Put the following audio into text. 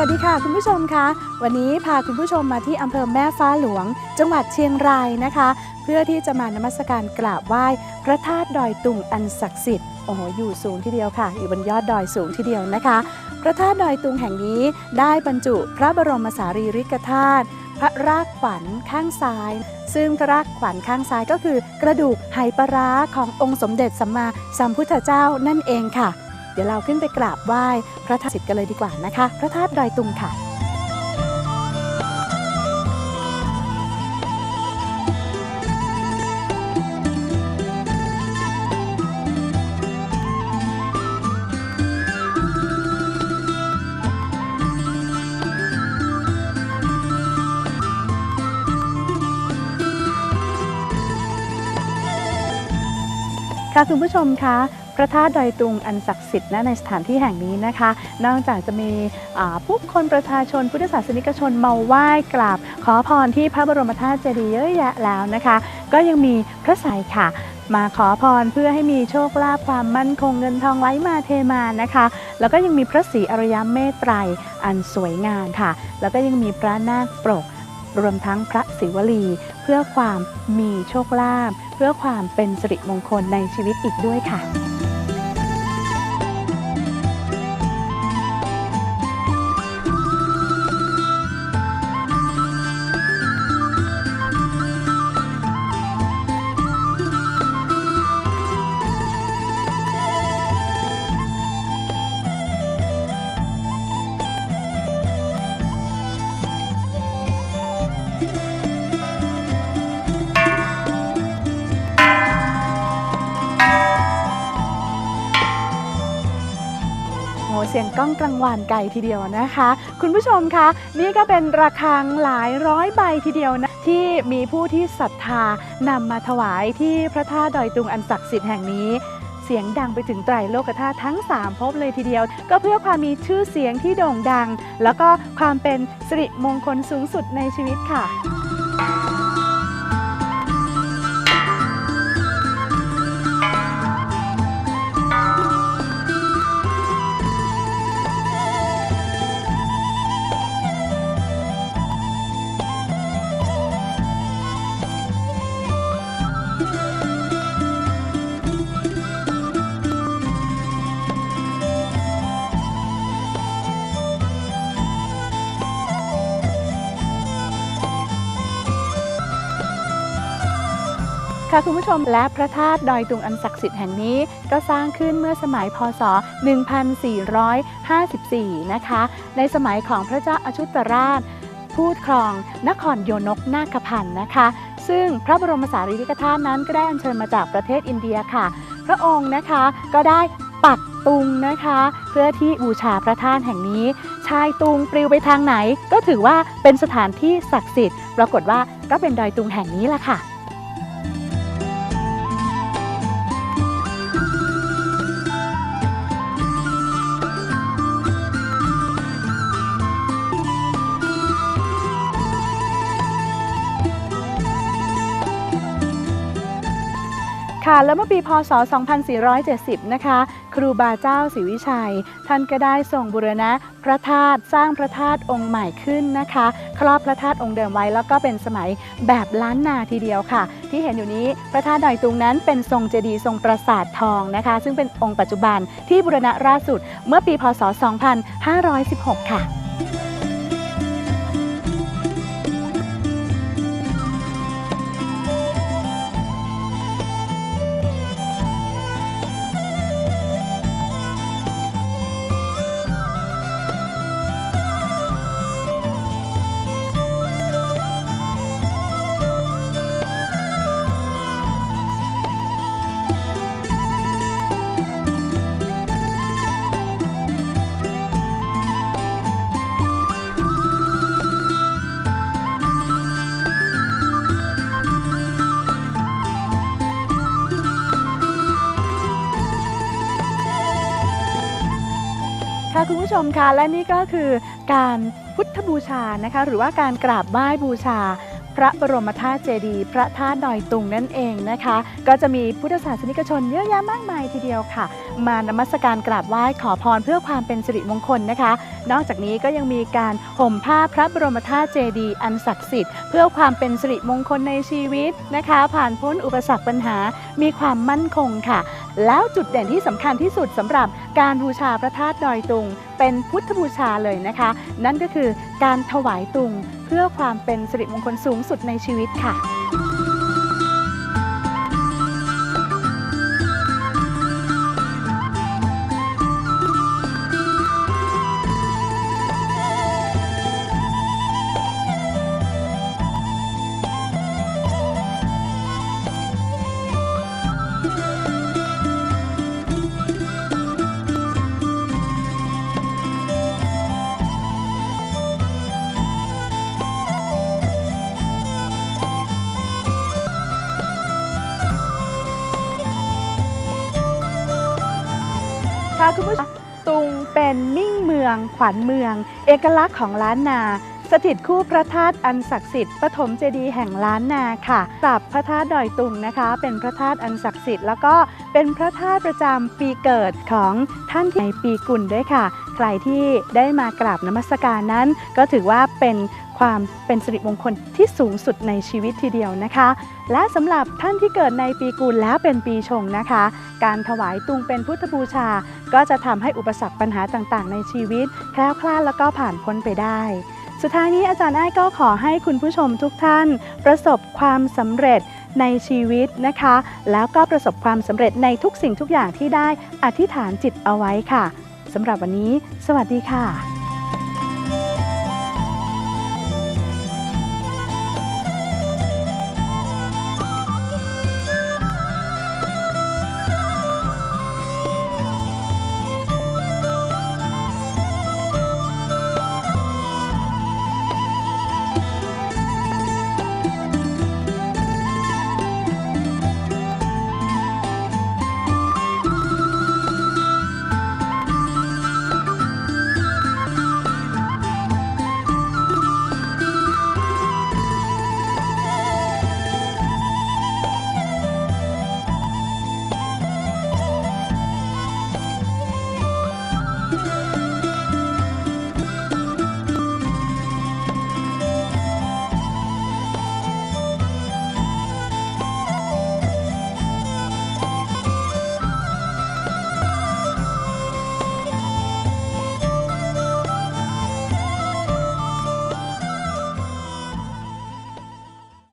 วัสดีค่ะคุณผู้ชมคะวันนี้พาคุณผู้ชมมาที่อำเภอแม่ฟ้าหลวง จังหวัดเชียงรายนะคะ เพื่อที่จะมานมัสการกราบไหว้พระธาตุดอยตุงอันศักดิ์สิทธิ์โอ้โหอยู่สูงทีเดียวค่ะ อยู่บนยอดดอยสูงทีเดียวนะคะ พระธาตุดอยตุงแห่งนี้ได้บรรจุพระบรมสารีริกธาตุพระรากขวัญข้างซ้าย ซึ่งพระรากขวัญข้างซ้ายก็คือ กระดูกไหปลาร้าขององค์สมเด็จสัมมาสัมพุทธเจ้านั่นเองค่ะ ดี๋ยวเราขึ้นไปกราบไหว้พระธาตุสิทธิ์กันเลยดีกว่านะคะ พระธาตุดอยตุงค่ะค่ะคุณผู้ชมคะ พระธาตุดอยตุงอันศักดิ์สิทธิ์ณในสถานที่แห่งนี้นะคะ นอกจากจะมีผู้คนประชาชนพุทธศาสนิกชนมาไหว้กราบ ขอพรที่พระบรมธาตุเจดีย์เยอะแยะแล้วนะคะ ก็ยังมีพระสายค่ะ มาขอพรเพื่อให้มีโชคลาภความมั่นคงเงินทองไหลมาเทมานะคะ แล้วก็ยังมีพระศรีอริยเมตไตรอันสวยงามค่ะ แล้วก็ยังมีพระนาคปรกรวมทั้งพระศิวลี เพื่อความมีโชคลาภเพื่อความเป็นสิริมงคลในชีวิตอีกด้วยค่ะ เสียงก้องกลางวานไกลทีเดียวนะคะ คุณผู้ชมคะ นี่ก็เป็นระฆังหลายร้อยใบทีเดียวนะ ที่มีผู้ที่ศรัทธานำมาถวายที่พระธาตุดอยตุงอันศักดิ์สิทธิ์แห่งนี้เสียงดังไปถึงไตรโลกธาตุทั้ง 3ภพเลยทีเดียว ก็เพื่อความมีชื่อเสียงที่โด่งดัง แล้วก็ความเป็นสิริมงคลสูงสุดในชีวิตค่ะ ค่ะคุณผู้ชมและพระธาตุดอยตุงอันศักดิ์สิทธิ์แห่งนี้ก็สร้างขึ้นเมื่อสมัยพศ 1454 นะคะ ในสมัยของพระเจ้าอาชุตราช พูดครองนครโยนกนาคพันธ์นะคะ ซึ่งพระบรมสารีริกธาตุนั้นก็ได้อัญเชิญมาจากประเทศอินเดียค่ะ พระองค์นะคะก็ได้ปักตุงนะคะ เพื่อที่บูชาพระธาตุแห่งนี้ ชายตุงปลิวไปทางไหน ก็ถือว่าเป็นสถานที่ศักดิ์สิทธิ์ ปรากฏว่าก็เป็นดอยตุงแห่งนี้ละค่ะ ค่ะ แล้วเมื่อปีพศ 2470 นะคะ ครูบาเจ้าศรีวิชัย ท่านก็ได้ส่งบุรณะพระธาตุสร้างพระธาตุองค์ใหม่ขึ้นนะคะ ครอบพระธาตุองค์เดิมไว้แล้วก็เป็นสมัยแบบล้านนาทีเดียวค่ะ ที่เห็นอยู่นี้พระธาตุดอยตุงนั้นเป็นทรงเจดีย์ทรงปราสาททองนะคะ ซึ่งเป็นองค์ปัจจุบันที่บุรณะล่าสุดเมื่อปีพศ 2516 ค่ะ ค่ะคุณผู้ชมคะและนี่ก็คือการพุทธบูชานะคะหรือว่าการกราบไหว้บูชา พระบรมธาตุเจดีย์พระธาตุดอยตุงนั่นเองนะคะ ก็จะมีพุทธศาสนิกชนเยอะแยะมากมายทีเดียวค่ะ มานมัสการกราบไหว้ขอพรเพื่อความเป็นสิริมงคลนะคะ นอกจากนี้ก็ยังมีการห่มผ้าพระบรมธาตุเจดีย์อันศักดิ์สิทธิ์เพื่อความเป็นสิริมงคลในชีวิตนะคะ ผ่านพ้นอุปสรรคปัญหามีความมั่นคงค่ะ แล้วจุดเด่นที่สำคัญที่สุดสำหรับการบูชาพระธาตุดอยตุง เป็นพุทธบูชาเลยนะคะ นั่นก็คือการถวายตุงเพื่อความเป็นสิริมงคลสูงสุดในชีวิตค่ะ คุณผู้ชมตุงเป็นมิ่งเมือง ขวัญเมือง เอกลักษณ์ของล้านนา สถิตคู่พระธาตุอันศักดิ์สิทธิ์ปฐมเจดีย์แห่งล้านนาค่ะกราบพระธาตุดอยตุงนะคะ เป็นพระธาตุอันศักดิ์สิทธิ์แล้วก็เป็นพระธาตุประจำปีเกิดของท่านในปีกุลด้วยค่ะ ใครที่ได้มากราบนมัสการนั้น ก็ถือว่าเป็น ความเป็นสิริมงคลที่สูงสุดในชีวิตทีเดียวนะคะ และสำหรับท่านที่เกิดในปีกุลแล้วเป็นปีชงนะคะ การถวายตุงเป็นพุทธบูชา ก็จะทำให้อุปสรรคปัญหาต่างๆ ในชีวิต แคล้วคลาดแล้วก็ผ่านพ้นไปได้ สุดท้ายนี้อาจารย์อ้ายก็ขอให้คุณผู้ชมทุกท่าน ประสบความสำเร็จในชีวิตนะคะ แล้วก็ประสบความสำเร็จในทุกสิ่งทุกอย่างที่ได้อธิษฐานจิตเอาไว้ค่ะสำหรับวันนี้ สวัสดีค่ะ